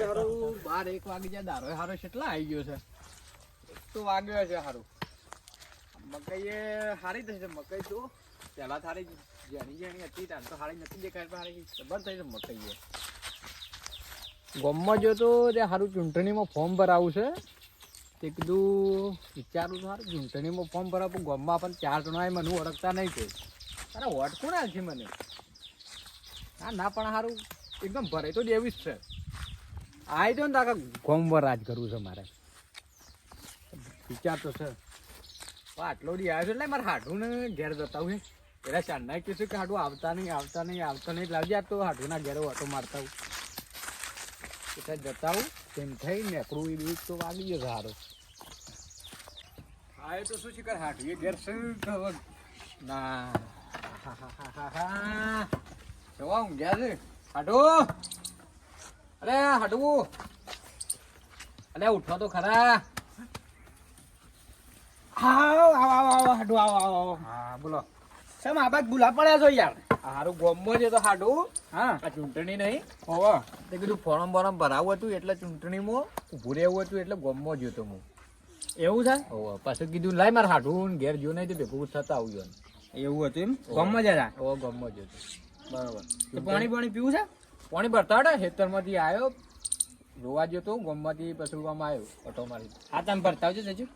દારૂ બાર એક વાગી જાય દારો હારો કેટલા આવી ગયો છે. તો વાગ્યો છે હારું. મકાઈ એ હારી થશે મકાઈ તો પેલા થારી જેની જેની હતી ત્યાં તો હારી નથી દેખાય, પણ હારી ખબર થઈ છે મકાઈ એ ગોમમાં જો તો તે હારું ચૂંટણીમાં ફોર્મ ભરાવું છે. તે કીધું, વિચારું તો હારું ચૂંટણીમાં ફોર્મ ભરાવું ગોમમાં પણ ચાર જણા મને ઓળખતા નહીં કોઈ. અરે વોટ ના છે મને? ના ના, પણ સારું એકદમ ભરાય. તો દેવી જ છે. આવી દો ને તો આખા ગોમમાં રાજ કરવું છે મારે. વિચાર તો છે. આટલો દી આવ્યો છે એટલે મારે હાડું ને ઘેર જતા હોય. એટલે ચાંદના કીધું કે હાડું આવતા નહીં આવતા નહીં આવતા નહીં. લાવજે આ તો હાડુના ઘેરે ઓટો મારતા હું. એટલે જતા હું, તેમ થઈ નેકડું એ બીજ તો વાગી ગયો સારો હા તો શું છે કે હાડું? એ ઘેર શું ના હા હા હા હા હા. જવા ગયા છે? હાડુ. અરે હાડુ. અરે ઉઠો તો ખરા. આવો આવો આવો આવો હાડુ આવો આવો આવો. હા બોલો. શેમ આ બાદ ભૂલા પડ્યા છો યાર? હારું ગોમમાં છે તો હાડુ. હા. આ ચૂંટણી નહીં. હોવો. તે કીધું ફોરમ બોરમ ભરાવું હતું એટલે ચૂંટણીમાં ઊભું રહેવું હતું એટલે ગોમમાં જ્યો તો હું. એવું છે? પાછું કીધું લાય મારે હાડું ને ઘેર જો નહીં તો ભેગું થતા આવજો. એવું હતું એમ? ગામમાં ઓ ગોમમાં જ્યો તો. બરોબર. તો પાણી પાણી પીવું છે? પાણી ભરતા હતા ખેતરમાંથી આવ્યો જોવા ગયો તો ગોમમાંથી આમાં આવ્યો ઓટો મારી હા તમે ભરતા આવજો જજો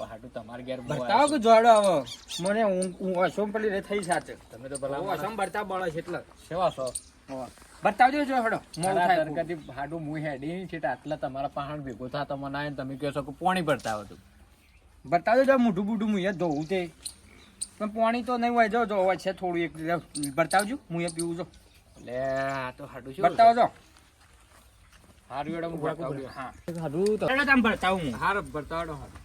હાટું તમારે ઘેર બહુ ભરતા કે જોડો આવો મને હું અસોમ પેલી રે થઈ સાથે. તમે તો ભલા અસોમ ભરતા બળે છે એટલે. સેવા સો બતાવજો જો હડો. મોડું થાય ખૂબ. હાડું મું હેડી છે એટલે આટલા તમારા પહાડ ભેગો થા મને આવીને તમે કહો છો કે પાણી ભરતા હતું બતાવજો જો મોઢું બૂઢું મુએ ધોવું તે. પણ પાણી તો નહીં હોય. જો જો હોય છે થોડું એક બતાવજો હું એ પીવું જો. એટલે આ તો હાડું છે? બતાવજો આવજો હારું એડમ ભરતા આવજો. હા. હાડું તો. ચાલો તમ ભરતા હું. હાર ભરતા આવડો હારું.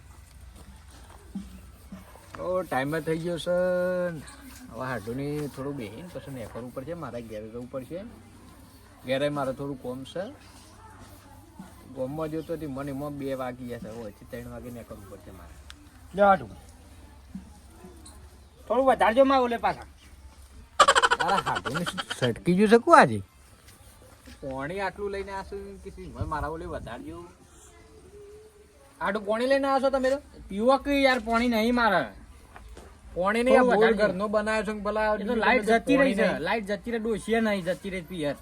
ઓ ટાઈમ થઈ ગયો છે. હવે હાડુની થોડું બેહીને પછી નેફર ઉપર છે. મારા ઘેર જવું પડશે ઘેરે મારે થોડું કોમ છે. ગોમમાં જોતો હતી મને એમાં બે વાગી ગયા છે. હોય ત્રણ વાગે નીકળવું પડશે મારે. જો હાડું. થોડું વધારજો માં ઓલે પાછા. સટકી ગયું છે કું આજે? પોણી આટલું લઈને આવશો કીધું હવે મારા ઓલે વધારજો. આટલું પોણી લઈને આવશો તમે તો? પીવો કે યાર પોણી નહીં મારે? પોણી નહીં બોલ ઘરનો બનાવ્યો છે ભલા એ તો લાઈટ જતી રહી છે. લાઈટ જતી રહી ડોસીએ નહીં જતી રહી પિયર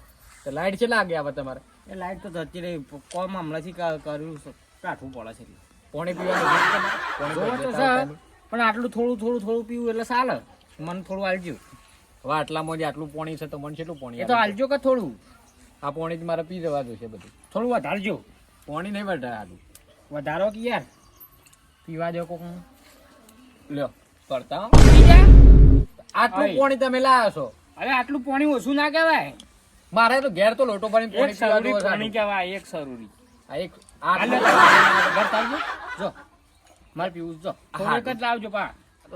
તો લાઈટ છે લાગે આવે તમારે? એ લાઈટ તો જતી રહી. કોમ હમણાંથી ક- કર્યું છે. પડે છે પોણી પીવાનું પોણી તો પણ આટલું થોડું થોડું થોડું પીવું એટલે ચાલે મને થોડું આલજો. હવે આટલામાં જે આટલું પોણી છે તો મને કેટલું પાણી એ તો આલજો? કે થોડું? આ પોણી જ મારે પી જવાનું છે બધું. થોડું વધારજો. પોણી નહીં વધારે વધારો કે યાર? પીવા જો કોક લ્યો પડતા. આટલું પાણી તમે લાવો છો. અરે આટલું પાણી ઓછું ના કહેવાય. મારે તો ઘેર તો લોટો ભરીને પાણી. કહેવાય એક સરુરી આ એક આ જો. મારે પીવું જો થોડુંક જ લાવજો પા.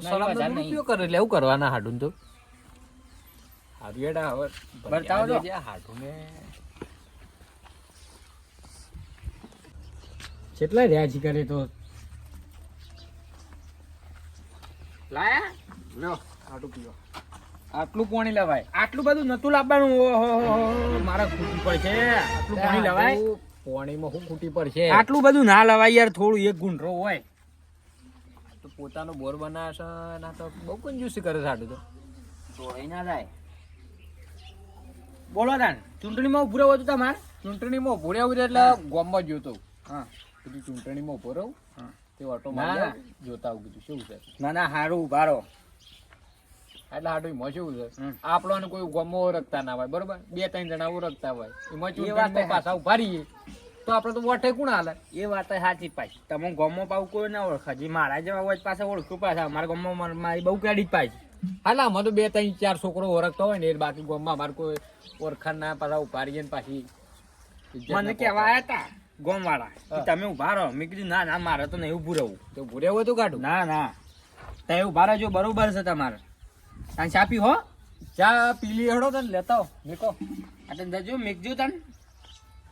સલામ વધારે ઉપયોગ કરે? એટલે એવું કરવાના હાડું તો. હાડિયાડા હવે બતાવો તો. ભર્યા જે. કેટલા રહ્યા છે કરે તો? લાયા? લ્યો હાડું પીવો આટલું પાણી લેવાય? આટલું બધું નતું લાવવાનું. ઓહો મારા ખૂટી પડશે આટલું પાણી લેવાય? પોણીમાં શું ખૂટી પડશે આટલું બધું ના લવાય યાર થોડું એક ગુંડરો હોય. પોતાનો બોર બનાવે છે ના તો બહુ કંજૂસી કરે સાડું તો? તોય ના થાય. બોલો તાન ચૂંટણીમાં ઉભું રહેવું હતું તમારે? ચૂંટણીમાં ઉભું રહ્યું એટલે ગામમાં જોતો હા. પછી ચૂંટણીમાં ઊભો રહું. હા. તે ઓટો ના. જોતા આવું કીધું. શું છે? ના ના હારું ઉભારો એટલે હાડું એમાં શું છે. આપણને કોઈ ગોમો ઓળખતા ના હોય બરોબર? બે ત્રણ જણા ઓળખતા હોય. એમાં ચૂંટણીમાં પાછા ઊભા રહીએ. તો આપણે તો વોટે કોણ હાલે? એ વાત સાચી પાછી. તમે ગામમાં પાછું કોઈ ના ઓળખે. જે મારા જેવા હોય પાસે ઓળખું પાછા. અમારા ગામમાં મારી બહુ ક્રેડિટ પાછી. હાલે આમાં તો બે ત્રણ ચાર છોકરો ઓળખતો હોય ને એ બાકી ગામમાં અમારે કોઈ ઓળખાણ ના પાછા રહીએ ને પાછી. મને કેવા આવ્યા હતા ગામ વાળા તમે ઊભા રહો. મેં કીધું ના ના મારે તો નહીં ઉભું રહેવું. તો ઉભું રહેવું હતું કાઢું ના ના. તમે ઊભા રહેજો બરોબર છે તમારે. તાન છાપી હો. ચા પીલી હડો તને લેતા હો મેકો એટલે જજો મેકજો તાન.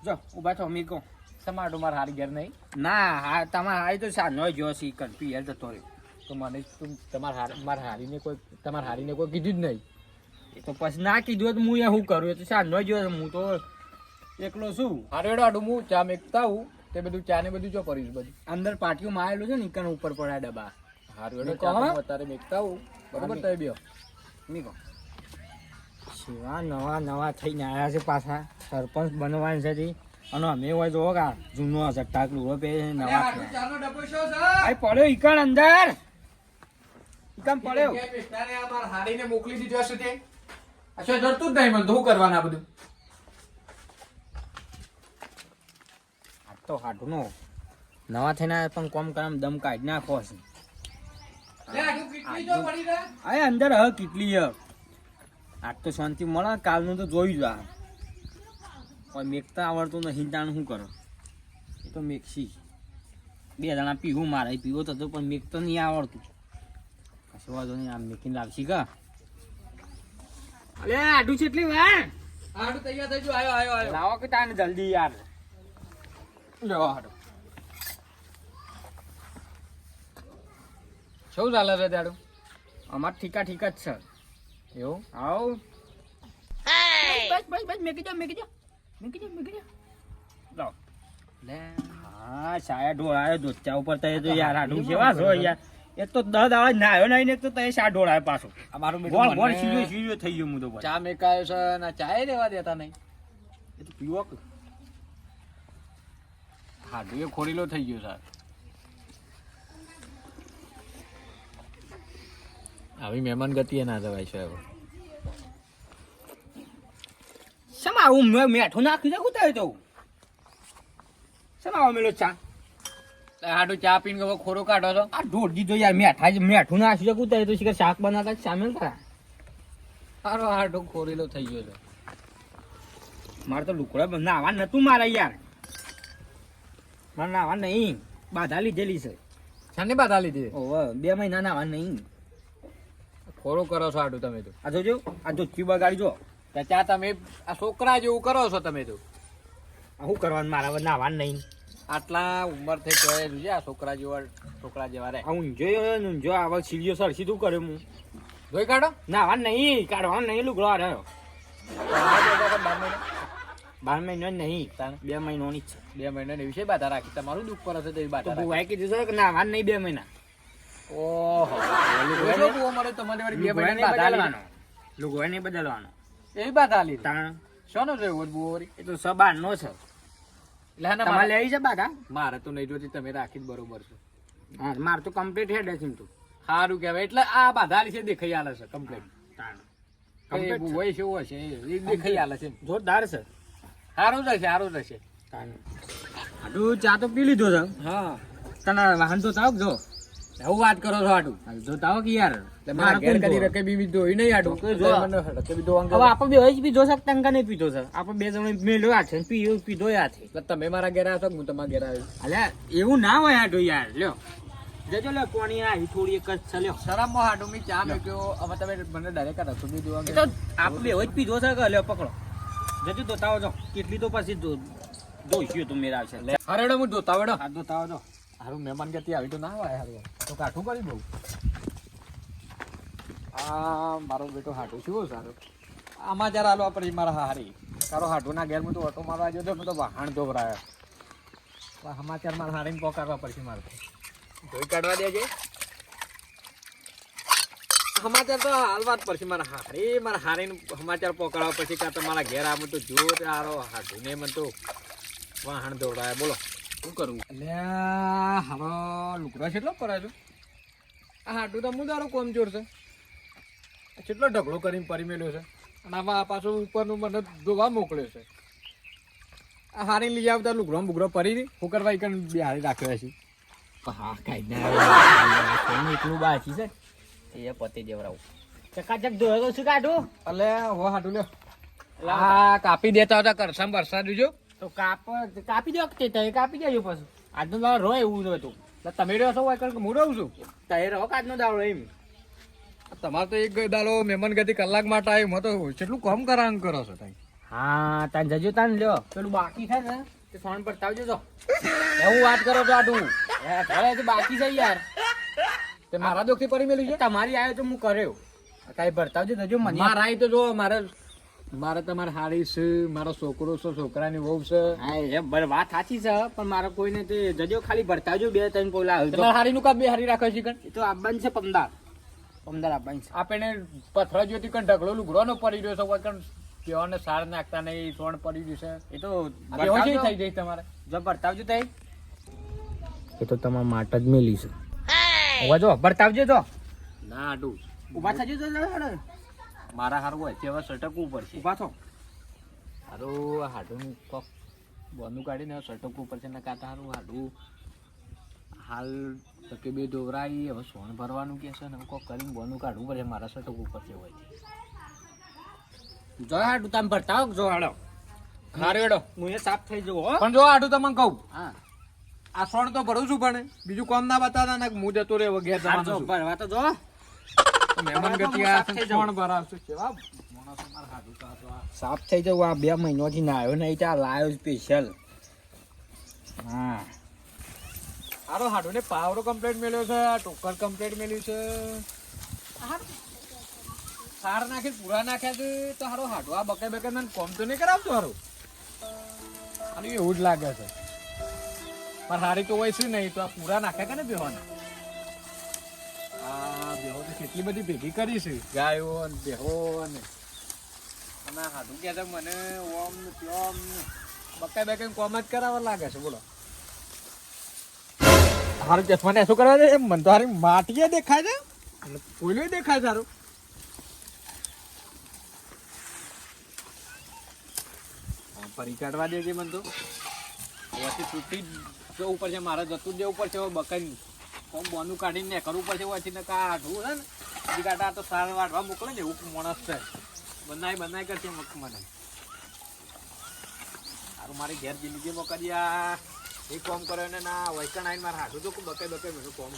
જો ઊભા થો મેકો સમાટો મારે હારી ઘેર નહીં. ના હા તમારે હારી તો સાંજનો જો સી કન્ફી જતો રહ્યો. તો મને તું તમારે હાર મારા હારીને કોઈ તમારા હારીને કોઈ કીધું જ નહીં. એ તો પછી ના કીધું તો હું એ શું કરું? એ તો સાંજનો જો હું તો એકલો શું હારેડો હેડો આડું હું ચા મેકતા હું. તે બધું ચા ને બધું જો કરીશ બધું. અંદર પાટિયું મારેલું છે ને ઇકન ઉપર પડ્યા ડબ્બા. હારું? હું. અત્યારે મેકતા હું. બરાબર હા, બે બેહો. નીકો શિવા નવા નવા થઈને આવ્યા છે પાછા. સરપંચ બનવાનું છે. અને અમે હોય તો કા જૂનો હશે ટાકલું હવે પહેરીને નવા આય પડ્યો ઈકણ અંદર. ઈકણ પડ્યો. હાડીને મોકલી દીધો હશે તે. અચ્છા જડતું જ નહીં મને શું કરવાના બધું. આ તો હાટુનો નવા થઈને આવ્યા પણ કોમ કામ દમ કાઢી નાખો છે અરે અંદર હ કેટલી હ. આજ તો શાંતિ મળે કાલનું તો જોઈ જ. પણ મેકતા આવડતું નહીં તાણ શું કરો? એ તો મેકશી. બે જણા પીવું મારે પીવો થતો પણ મેકતો નહીં આવડતું. કશો વાંધો નહીં આમ મેકીને લાવશી કા? અલે આડું છે એટલી વાર? આડું તૈયાર થઈ ગયું આવ્યો આયો લાવો કે તાને જલ્દી યાર. લ્યો હારું શું ચાલે રે દાડું અમાર ઠીકા ઠીકા જ છે. એવું? આવ. બસ બસ બસ મેકી જાઓ મેકી જાઓ મેકી જાઓ મેકી જાઓ લાવ લે. હા સાયા ઢોળાયો દોચા ઉપર તય તો યાર આડું કેવા છો યાર? એ તો દસ દાડા નાયો નહીં ને તો તય શા ઢોળાયો પાછો. આ મારું ગોળ બોલ બોલ મને સીધો થઈ ગયો હું તો ચા મેકાયો છે ને ચાય રેવા દેતા નહીં. એ તો પીવો કે? હાડું એ ખોરીલો થઈ ગયો સર આવી મહેમાન ગતિ એ ના જવાય છે હવે. શેમાં આવું મેં મેઠું નાખી છે કુતાય તો? શેમાં આવો મેલો ચા? હાડું ચા પીને હવે ખોરો કાઢો તો આ ઢોળ દીધો યાર મેઠા જ મેઠું નાખી છે કુતાય તો? શીખર શાક બનાવતા જ સામેલ કરા હારો હાડું ખોરેલો થઈ ગયો છે. મારે તો લુકડા નાવા નતું મારે યાર. મારે નાવા નહીં. બાધા લીધેલી છે. શાની બાધા લીધી? ઓવે બે મહિના નાવા નહીં. ખોરો કરો છો હાડું તમે તો. આ જોજો આ જો ચીબા ગાડી જો. ત્યાં તમે આ છોકરા જેવું કરો છો તમે તો. શું કરવાનું? મારા ના વાન નહીં. આટલા ઉંમર થઈ તો જોજે આ છોકરા જેવા છોકરા જેવા રે આ ઊંઝો ઊંઝો આવા સીડીઓ સર સીધું કર્યું હું. જોઈ કાઢો. નાવા નહીં કાઢવાનું નહીં લુગડો આ રહ્યો બાર મહિનો નહીં. બે મહિનોની છે. બે મહિના ની વિશે બાધા રાખી તમારું દુઃખ પર હશે તો બાધા ભુવાએ કીધું છે કે નાવા નહીં બે મહિના. ઓહો. જોજો બુઓ મળે તમારી વાળી બે લુગડો મહિના નહીં બાધા બદલવાનો. લીધી. નહીં બદલવાનો. એવી બાધા લીધી તાણ. શાનો છે એવો બુઓ એ તો સબાર નો છે એટલે તમારે લેવી છે બાધા? મારે તો નહીં જોતી તમે રાખી જ બરોબર છે. હા મારે તો કમ્પ્લીટ હેડ છે તું. સારું કહેવાય. એટલે આ બાધા છે દેખાઈ આલે છે કમ્પ્લીટ તાણ. કઈ Complete છે. હોય છે એ દેખાઈ આલે છે જોરદાર છે. સારું થશે સારું થશે તાણ. આટલું ચા તો પી લીધો છે. હા. તને વાહન તો તાવ જો. એવું વાત કરો છો આડું? જોતા જો તાવ કે યાર. મારા ઘેર કદી રકેબી બી ધોઈ નહીં આડું. તો જો. મને રકેબી ધોવાનું હવે. આપણે બે જ પીધો શકતા ટંકા નહીં પીધો છે? આપણે બે જણ મેલ્યો હાથે ને પીયો પીધો હાથે એટલે તમે મારા ઘેર આવ્યો હું તમારા ઘેર આવ્યો? અલ્યા એવું ના હોય આટો યાર લ્યો. જજો લે કોણી આવી થોડી એક જ છે લ્યો. શરમમાં આડું મી ચા મેક્યો હવે તમે મને ડાયરેક્ટ રસોઈ એ ધોવા તો આપણે બે જ પીધો છે કે લ્યો પકડો. જજો ધોતાવો જો. કેટલી તો પછી ધો ધોઈશું તું મેરા છે. હરેડો હું ધોતા વડો આ ધોતાવો જો. હારું, મહેમાન ગતિ આવી તો ના હોય હારું. તો કાઠું કરી બહુ આ મારો બેટો હાટું શું સારું આમાં જરા હાલો આપણે મારા હારી. તારો હાટું ના ઘેર હું તો ઓટો મારવા ગયો તો મેં તો વાહણ ધોવરાયો. સમાચાર મારા હારીને પોકારવા પડશે મારે. ધોઈ કાઢવા દેજે. સમાચાર તો હાલ વાત પડશે મારા હારી. મારા હારીને સમાચાર પોકારવા પછી કાં તો મારા ઘેર આવું તો જો તારો હાટું ને મને તો વાહણ ધોવરાય. બોલો. શું કરવું અલ્યા હારો લુકડો કેટલો પડે છે આ હાટું તો હું કોમ જોર છે કેટલો ઢગલો કરીને પરી મેલ્યો છે. અને આમાં આ પાછું ઉપરનું મને ધોવા મોકલ્યો છે. આ હારી લઈ આવતા લુગડો બુગડો પરી હું કરવા ઈકન બિહારી રાખ્યો છે હા કાંઈ ના એટલું બાકી છે. એ પતે દેવરાવું ચકાચક ધોયો શું કાઢું? અલે હો હાટું લ્યો. આ કાપી દેતા હતા કરસમ વરસાદ દીજો તો કાપ કાપી દો તે તય કાપી દેજો પછી. આજનો દાડો રહો એવું જ તો. એટલે તમે રહ્યો છો હોય કારણ કે હું રહું છું? તય રહો કાજનો આજનો દાડો એમ? તમારે તો એક દાડો મહેમાન ગતિ કલાક માટે આવ્યું મતો કેટલું કામ કરાંગ કરો છો તાઈ. હા તાન જજો તાન લ્યો. પેલું બાકી છે ને તે ફોન પર તાવજો તો એવું વાત કરો છો આટું? હવે તો બાકી છે યાર. તે મારા દોખી પરી મેલું છે? તમારી આવ્યો તો હું કર્યો. કાંઈ ભરતાવજો જજો મને. મારા આઈ તો જો મારે મારે તમારે હારી છે મારો છોકરો છે છોકરાની વહુ છે. હા એ બર- વાત સાચી છે પણ મારે કોઈને તે જજો ખાલી ભરતાજો બે ત્રણ પોલા તમારે હારીનું કામ બે હારી રાખે છે કણ તો આવવાનું છે પમદાર. પમદાર આવવાનું છે. આપણે પથરા જોતી કણ ઢગલો લુગરો નો પડી રહ્યો છે કોઈ કણ કેવાને સાર નાખતા નહીં સોણ પડી રહ્યું છે. એ તો થઈ જાય તમારે. જો ભરતાવજો તઈ. એ તો તમારા માટે જ મેલી છે. ઊભા જો ભરતાવજો તો ના આડું. ઊભા થજો તો. મારા હારું હોય તેવા સટકવું પડશે. પાછો હારું હાડું કોક બોનું કાઢીને સટકવું પડશે ને કાતા હારું હાડું હાલ કે બે દોરાઈ હવે સોન ભરવાનું કે છે ને કોક કરીને બોનું કાઢવું પડશે મારા સટકવું પડશે હોય જો હાડું તમે ભરતાવો જો હાડો? હારું હેડો. હું એ સાફ થઈ જવું હો. પણ જો હાડું તમને કહું. હા. આ સોણ તો ભરું છું પણ બીજું કોમ ના બતાવતા ને હું જતો રે વગેરે હા. ભરવા તો જો. મહેમાન ગતિ આ સાફ થઈ ભરાવશે કેવા. સાફ જવું આ બે મહિનોથી ના આવ્યો નહીં ત્યાં લાયો સ્પેશિયલ હા. હારો હાડું ને પાવરો કમ્પ્લીટ મેળ્યો છે ટોકર કમ્પ્લેટ મેળ્યું છે. સાર નાખી પૂરા નાખ્યા છે તો હારો હાડું આ બકે બકે મને કોમ તો નહીં કરાવતો હારો? અને એવું જ લાગે છે. પણ હારી તો હોય છે નહીં તો આ પૂરા નાખ્યા કે ને બેહોના? કેટલી બધી ભેગી કરી છે? ગાયો ને બેહો ને અને હાડું કે છે મને ઓમ ને ત્યોમ ને. બકે બકે કોમ જ કરાવવા લાગે છે બોલો. હારું ચશ્માને શું કરવા દે? મને તો હારી માટીએ દેખાય છે. અને કોયલો દેખાય છે હા, ફરી કાઢવા દેજે મને તો. પછી જ જવું પડશે મારે જતું જ જવું પડશે બકાઈ કોમ બોનું કાઢીને કરવું પડશે વચ્ચે ને કાઢવું છે ને બીજી કાઢા તો સાર વાઢવા મોકલે ને એવું માણસ છે. બનાય બનાવી કરશે મને સારું મારી ઘેર જિંદગીમાં કરી આ એ કોમ કર્યો ને ના વૈકણ આવીને મારે હાથું તો બકે બકે મેં કોમ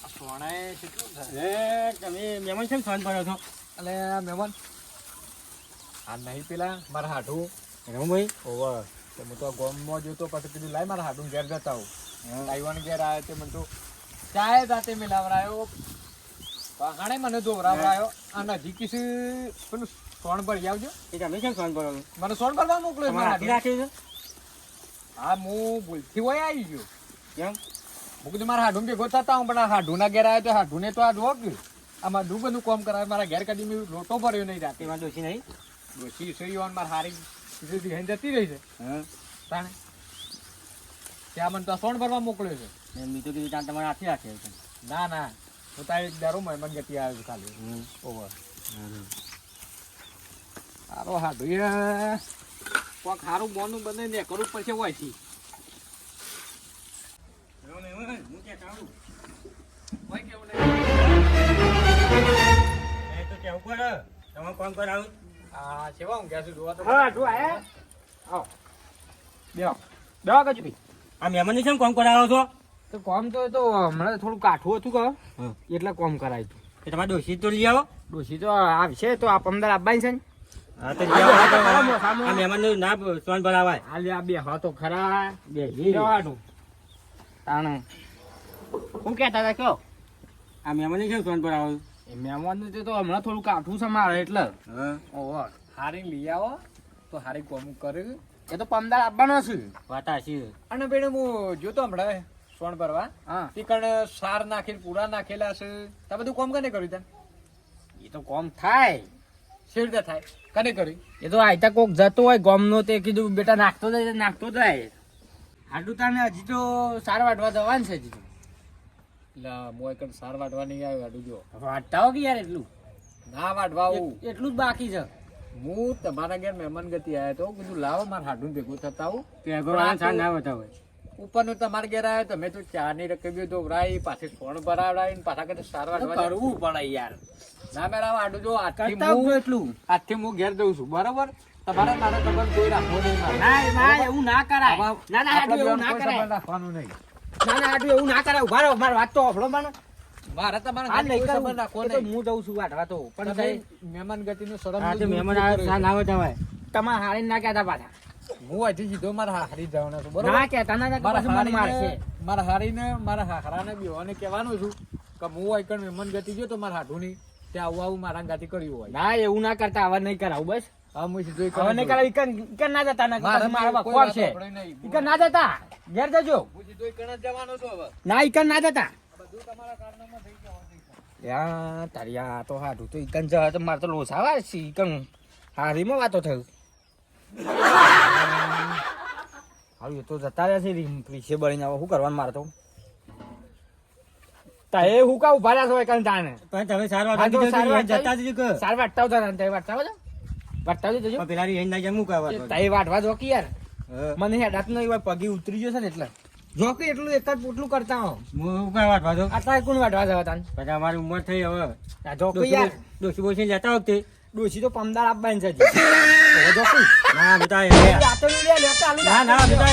આ સોણાએ કેટલું છે? એ તમે મહેમાન કેમ ફોન ભર્યો છો? અલે મહેમાન આ નહીં પેલા મારા હાડું રમભાઈ ઓવર તો હું તો ગોમમાં જોતો પછી કીધું લાય મારા હાડું ઘેર જતા હું. લાઈવન ઘેર આવ્યો તે મને તો ચાય જાતે મિલાવરાયો હાણે મને દોવરાવરાયો અને હજી કિસ પેલું સોણ ભરી આવજો. એ તમે કેમ છો? મને સોણ ભરવા મોકલ્યો છે હાડું. રાખ્યું હા હું ભૂલથી હોય આવી ગયો. કેમ? હું કીધું મારા હાડું ભેગો થતા હું પણ હાડું ના ઘેર આવ્યો તો હાડુને તો આ જો કે આમાં ડૂ બધું કોમ કરાવે મારા ઘેર કદી મેં લોટો ભર્યો નહીં રાતે. માં દોષી નહીં? સહી ઓન માર હારી સીધી ધ્યાન જતી રહી છે. હા? તાણે. ત્યાં મને તો સોણ ભરવા મોકલ્યો છે. એમ મીઠું કીધું ત્યાં તમારે હાથી રાખે છે. ના ના. હું તારી દારૂ મહેમાન ગતિ આવે છે ખાલી. ઓવર. સારો હાડું ભાઈ કોક સારું મોનું બને ને કરવું પડશે હોય છે હોય કેવું નહીં. આ સેવા હું ગયા છું? જોવા તો હા જો આયા આવો. કજુ આ મહેમાન કેમ કોમ કરાવો છો? તો કોમ તો તો હમણાં થોડું કાઠું હતું કહો. એટલે કોમ કરાય તું એ તમારે દોષી તો લઈ આવો. ડોશી તો આવશે તો આપ અંદર આપવાની છે ને? હા તો લઈ આવો. મહેમાન ના સોન ભરાવાય. હાલે આ બે હા તો ખરા. બે જવાનું તાણે. હું કહેતા હતા કયો આ મહેમાન કેમ સોન ભરાવો એ મહેમાનનું તે તો હમણાં થોડું કાઠું છે મારે એટલે. હા. ઓહો હારી લઈ આવો. તો હારી કોમ કર્યું એ તો પમદાર આપવાનો છે. વાટા છે. અને બેડે હું જોતો હમણાં સોણ ભરવા. હા. તે કણ સાર નાખીને પૂરા નાખેલા છે. તા બધું કોમ કને કર્યું ત્યાં એ તો કોમ થાય. શી થાય? કને કર્યું? એ તો આયતા કોક જતો હોય ગોમનો તે કીધું બેટા નાખતો જાય તો નાખતો જાય. હાડું તાને હજી તો સાર વાટવા જવાનું છે હજી તો. એટલે મોય કણ સાર વાટવા આવ્યો હાડું વાટતા કે યાર એટલું? ના વાટવા એટલું જ બાકી છે. હું તમારા ઘેર મહેમાન ગતિ આવ્યો તો કીધું લાવો મારા હાડું ભેગું થતા આવું. ભગવાન ના બતાવે ઉપરનું તમારા ઘેર આવ્યો તમે તો ચા ની રકબીઓ દોવરાઈ પાછી સોણ ભરાવડાવી પાછા કદી સારવાર કરવું પડે યાર. ના મેરા આડું જો હું એટલું. આજથી હું ઘેર જઉં છું. બરાબર? તમારે મારા સંબંધ કોઈ રાખવો નહીં ના ના એવું ના કરાય. ના ના એવું ના કરાય. રાખવાનું નહીં. ના ના આટલું એવું ના કરાય. ઊભા રહો મારી વાત તો ઓફળો મને મારે તમારા આ ઘરે નહીં કોઈ કરું. સંબંધ રાખવો એ તો નહીં. હું જઉં છું વાટવા તો પણ તમે મહેમાન ગતિનું શરમ હા મહેમાન દૂર આવે કર્યું સા છે. ના બતાવાય તમારે હારી ના કહેતા પાછા. હું અહીંથી સીધો મારા હારી જવાના છું બરોબર? ના કહેતા ના મારા પછી મારશે. મારા હારીને મારા હારાને બેવાને કહેવાનું છું કે હું હોય કણ મહેમાન ગતિ ગયો તો મારા હાડુની ત્યાં આવું આવું મારા ગાતી કર્યું હોય. ના એવું ના કરતા આવા નહીં કરાવું બસ. હા હું સીધું હવે નહીં કરાવું ઈકન ઈકન ના જતા ના મારા કોઈ છે ઈકન ના જતા? ઘેર જજો. ના ઈકન ના જતા. યા તારી આ તો હારું તો ઈકન જવા તો મારે તો લોસાવા છે ઈકન હારીમાં વાતો થયું. હારું એ તો જતા રહ્યા છે પીછે બળીને શું કરવાનું મારે તો? તા એ હું કા ઊભા રહ્યા છો એકન તાને પણ તમે સારો જતા જજો સાર વાટતા હતા ને તે વાટતા હતા વાટતા જજો. પેલા રેંજ ના જમું કાવા તાઈ વાટવા જો કે યાર. મને હેડાત નહીં હોય પગી ઉતરી ગયો છે ને એટલે. જો કે એટલું એક જ પોટલું કરતા હો હું કઈ વાટવા દો આટલા કોણ વાટવા જવા તાન? પછી અમારી ઉંમર થઈ હવે. જો કે યાર. ડોસી બોસી જતા વખતે. ડોસી તો પમદાર આપવાની છે હજી. જો કે. ના બેટા. ના ના બેટા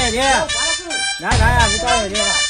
ના ના બેટા.